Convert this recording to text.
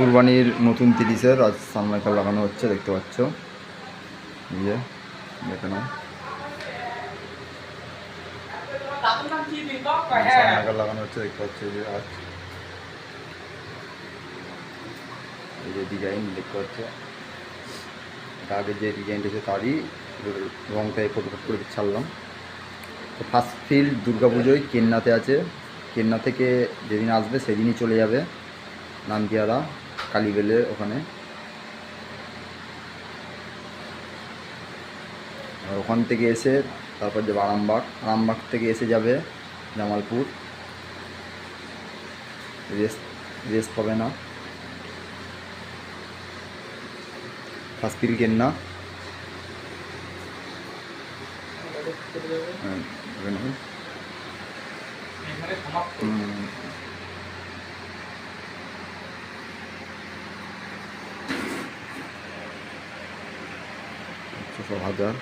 কুরবানির নতুন তিরিশের আজ সানমাইকার লাগানো হচ্ছে, দেখতে পাচ্ছ। এই দেখে সানমাইকার লাগানো হচ্ছে, দেখতে পাচ্ছ যে আজ। এই যে ডিজাইন দেখতে পাচ্ছ। যে ডিজাইনটা আছে তারই ফটোফট করে ছাড়লাম। ফার্স্ট ফিল্ড কেন্নাতে আছে। কেন্না থেকে যেদিন আসবে সেদিনই চলে যাবে নানকিয়ারা। কালীবেলে ওখানে। আর ওখান থেকে এসে তারপর যাবে আরামবাগ। আরামবাগ থেকে এসে যাবে জামালপুর। রেস্ট রেস্ট পাবে না। ফিল্ড কেন্না হ্যাঁ হুম। ছশো হাজার